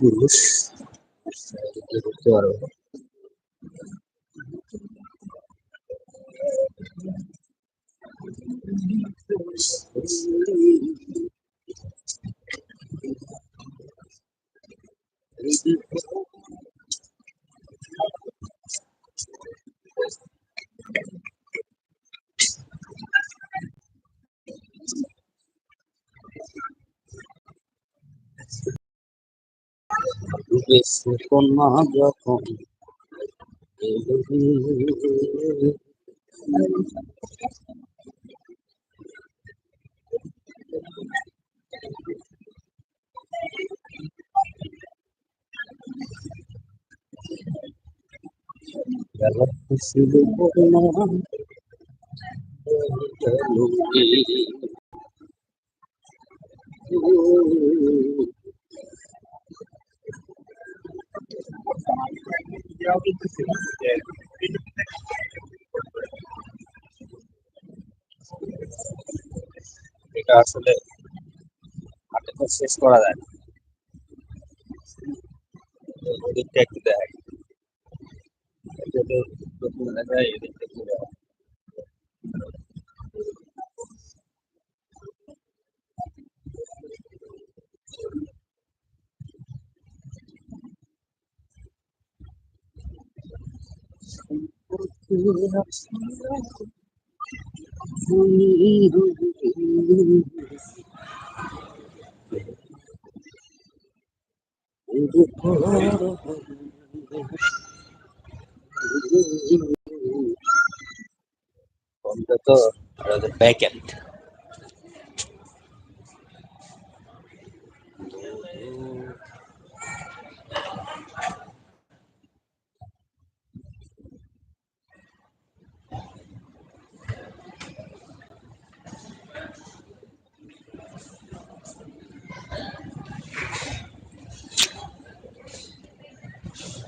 पुरुष करो Thank you. না। ঢুকেছে কন্যা যখন এটা আসলে হাতে তো শেষ করা যায় না। ওদিকটা একটু দেখ। দেখা যায়, এদিকটা একটু দেখাই অন্তত ব্যাক এন্ড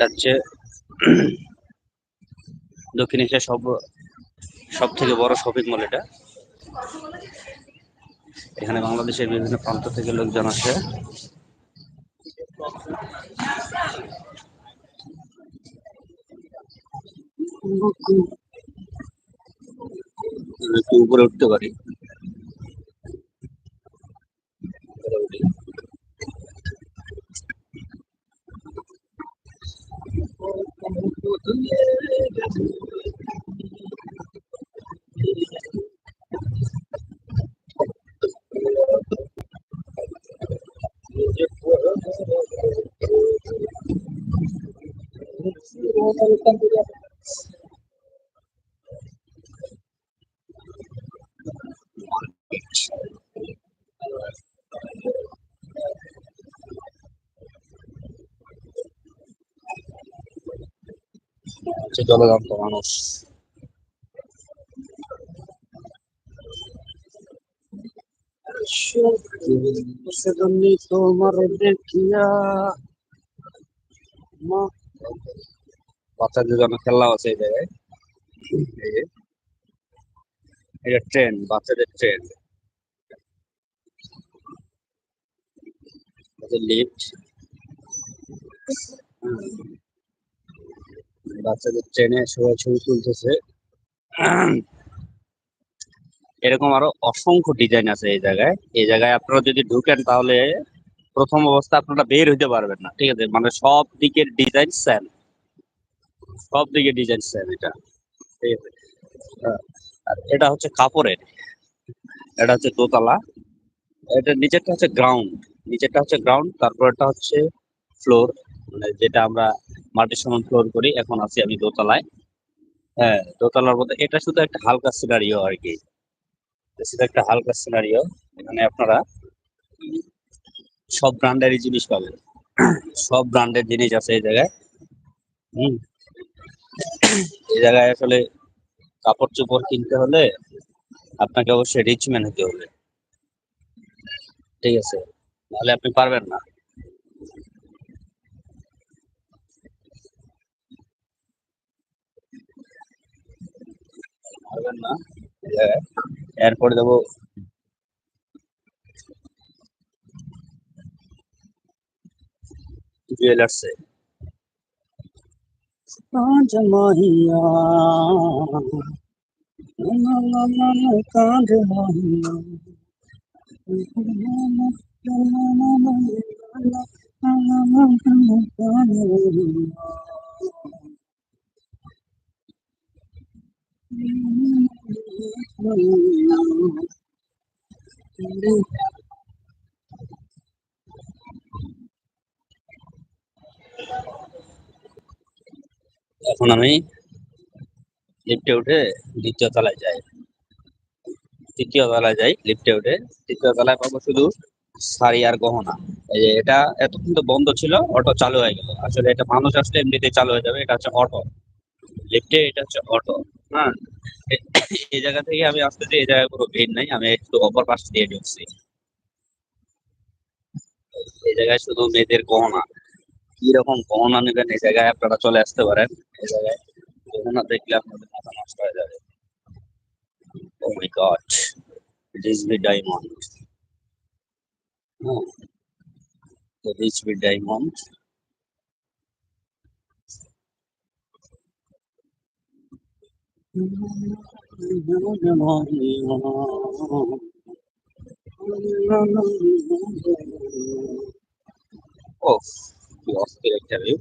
হচ্ছে দক্ষিণ এশিয়ার সব সব থেকে বড় শপিং মল এটা। এখানে বাংলাদেশের বিভিন্ন প্রান্ত থেকে লোকজন আসে। একটু উপরে উঠতে পারি। উপরে হচ্ছে জলজান্ত মানুষ। তোমার দেখিয়া বাচ্চাদের খেলনা আছে এই জায়গায় এটা ট্রেন, বাচ্চাদের ট্রেন। লিফট বাচ্চাদের ট্রেনে সবাই ছবি তুলতেছে। এরকম আরও অসংখ্য ডিজাইন আছে এই জায়গায়। এই জায়গায় আপনারা যদি ঢুকেন তাহলে প্রথম অবস্থা আপনারা বের হইতে পারবেন না, ঠিক আছে? মানে সব দিকের ডিজাইন সেম সব দিকে ডিজাইন সেম এটা, ঠিক আছে? আর এটা হচ্ছে কাপড়ের, এটা হচ্ছে দোতলা। এটা নিচেরটা হচ্ছে গ্রাউন্ড নিচেরটা হচ্ছে গ্রাউন্ড তারপরটা হচ্ছে ফ্লোর মানে যেটা আমরা মাটির সমান ফ্লোর করি, এখন আছি আমি দোতলায়। হ্যাঁ দোতলার মধ্যে এটা শুধু একটা হালকা সিনারিও আর কি। শুধু একটা হালকা সিনারিও এখানে আপনারা সব ব্র্যান্ডেরই জিনিস পাবেন। সব ব্র্যান্ডের জিনিস আছে এই জায়গায়। হুম। এই জায়গায় আসলে কাপড় চোপড় কিনতে হলে আপনাকে অবশ্যই রিচ ম্যান হতে হবে। ঠিক আছে। নাহলে আপনি পারবেন না। পারবেন না। এরপরে দেবো। জুয়েলার্সে কাঁধ মাহিয়া। কাঁধ মাহিয়া। এখন আমি লিফটে উঠে দ্বিতীয় তলায় যাই। তৃতীয় তলায় যাই লিফটে উঠে। তৃতীয় তলায় পাবো শুধু শাড়ি আর গহনা। এই যে এটা এতক্ষণ তো বন্ধ ছিল অটো চালু হয়ে গেল। আসলে এটা মানুষ আসলে এমনিতে চালু হয়ে যাবে, এটা হচ্ছে অটো লিফটে এটা হচ্ছে অটো হ্যাঁ। এই জায়গা থেকে আমি আসতেছি এই জায়গায় কোনো ভিড় নাই, আমি একটু অপর পাশ দিয়ে ঢুকছি। এই জায়গায় শুধু মেয়েদের গহনা। কি রকম গহনা নেবেন, এই জায়গায় আপনারা চলে আসতে পারেন। এই জায়গায় গহনা দেখলে আপনাদের মাথা নষ্ট হয়ে যাবে। ও মাই গড রিচবি ডায়মন্ড হ্যাঁ রিচবি ডায়মন্ড ও কি অস্থির একটা ভিউ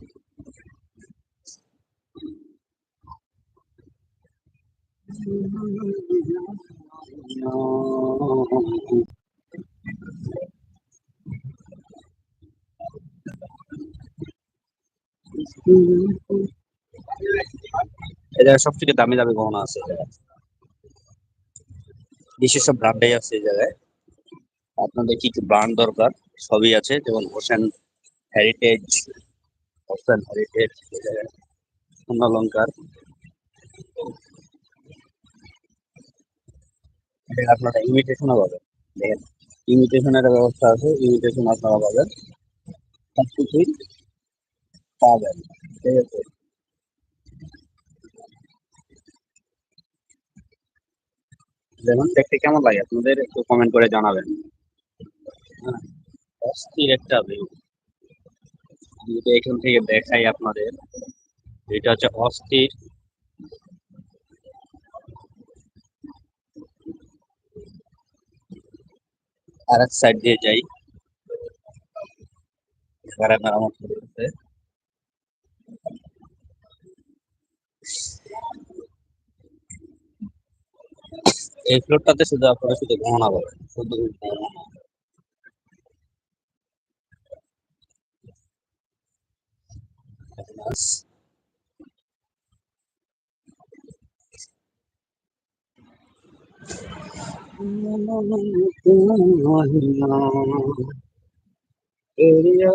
জায়গায় সব থেকে দামি দামি গহনা আছে। বিশেষ সব ব্র্যান্ডেই আছে এই জায়গায়। আপনাদের কি কি ব্র্যান্ড দরকার? সবই আছে, যেমন হোসেন হেরিটেজ হোসেন হেরিটেজ স্বর্ণালঙ্কার আপনারা ইমিটেশনও পাবেন। দেখেন ইমিটেশনের ব্যবস্থা আছে ইমিটেশন আপনারা পাবেন। সব কিছুই পাবেন। ঠিক আছে? যেমন দেখতে কেমন লাগে? আপনাদের একটু কমেন্ট করে জানাবেন। অস্থির একটা ভিউ যদি এখান থেকে দেখাই আপনাদের, এটা হচ্ছে অস্থির। আর এক সাইড দিয়ে যাই। মেরামত এই ফ্লোরটাতে শুধু আপনারা শুধু গহনা পাবেন শুধু. এরিয়া